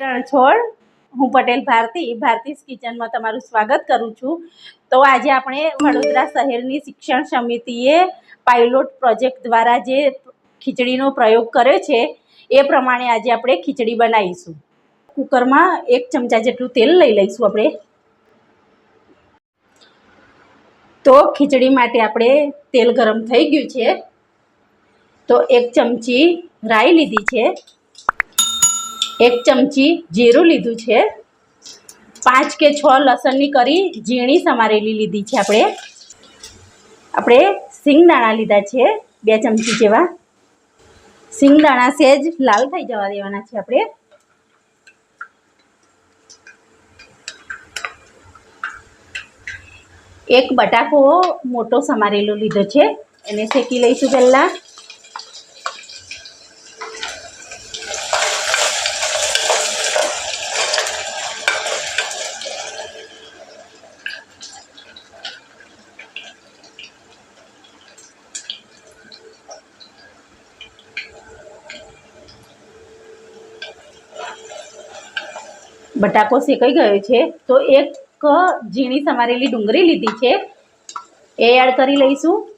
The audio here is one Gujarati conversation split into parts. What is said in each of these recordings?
રણછોડ હું પટેલ ભારતી, ભારતીસ કિચનમાં તમારું સ્વાગત કરું છું. તો આજે આપણે વડોદરા શહેરની શિક્ષણ સમિતિએ પાયલોટ પ્રોજેક્ટ દ્વારા જે ખીચડીનો પ્રયોગ કર્યો છે, એ પ્રમાણે આજે આપણે ખીચડી બનાવીશું. કુકરમાં એક ચમચા જેટલું તેલ લઈ લઈશું આપણે. તો ખીચડી માટે આપણે તેલ ગરમ થઈ ગયું છે. તો એક ચમચી રાઈ લીધી છે. એક ચમચી જીરું લીધું છે. પાંચ કે છ લસણની કરી ઝીણી સમારેલી લીધી છે આપણે. આપણે સિંગદાણા લીધા છે, બે ચમચી જેવા. સિંગદાણા સેજ લાલ થઈ જવા દેવાના છે આપણે. એક બટાકો મોટો સમારેલો લીધો છે, એને શેકી લઈશું પહેલાં. બટાકો શેકાઈ ગયો છે? તો એક ઝીણી સમારેલી ડુંગળી લીધી છે. એ એડ કરી લઈશું.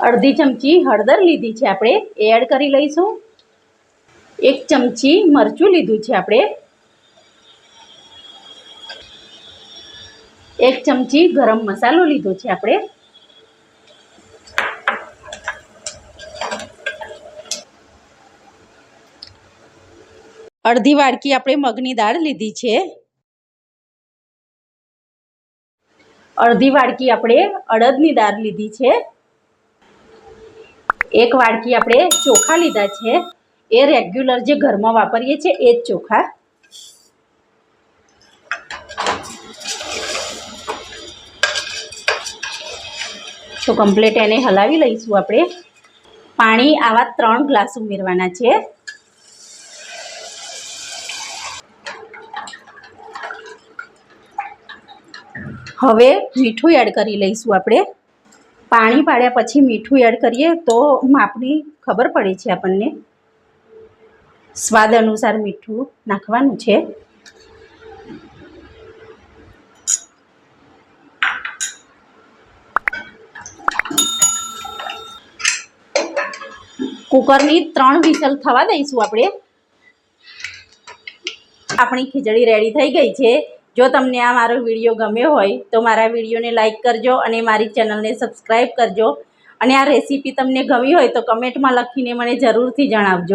અડધી ચમચી હળદર લીધી છે આપણે. એ એડ કરી લઈશું. એક ચમચી મરચું લીધું છે આપણે. એક ચમચી ગરમ મસાલો લીધો છે આપણે. અડધી વાડકી આપણે મગની દાળ લીધી છે. અડધી વાડકી આપણે અડદની દાળ લીધી છે. એક વાડકી આપણે ચોખા લીધા છે. એ રેગ્યુલર જે ઘરમાં વાપરીએ છીએ એ જ ચોખા. તો કમ્પ્લીટ એને હલાવી લઈશું આપણે. પાણી આવા ત્રણ ગ્લાસ ઉમેરવાના છે. હવે મીઠું એડ કરી લઈશું આપણે. પાણી પાડ્યા પછી મીઠું એડ કરીએ તો માપની ખબર પડે છે આપણને. સ્વાદ અનુસાર મીઠું નાખવાનું છે. કુકરની ત્રણ વિસલ થવા દઈશું આપણે. આપણી ખીચડી રેડી થઈ ગઈ છે. જો તમને આ મારો વીડિયો ગમ્યો હોય, તો મારા વિડીયોને લાઇક કરજો અને મારી ચેનલને સબસ્ક્રાઈબ કરજો. અને આ રેસીપી તમને ગમી હોય તો કમેન્ટમાં લખીને મને જરૂરથી જણાવજો.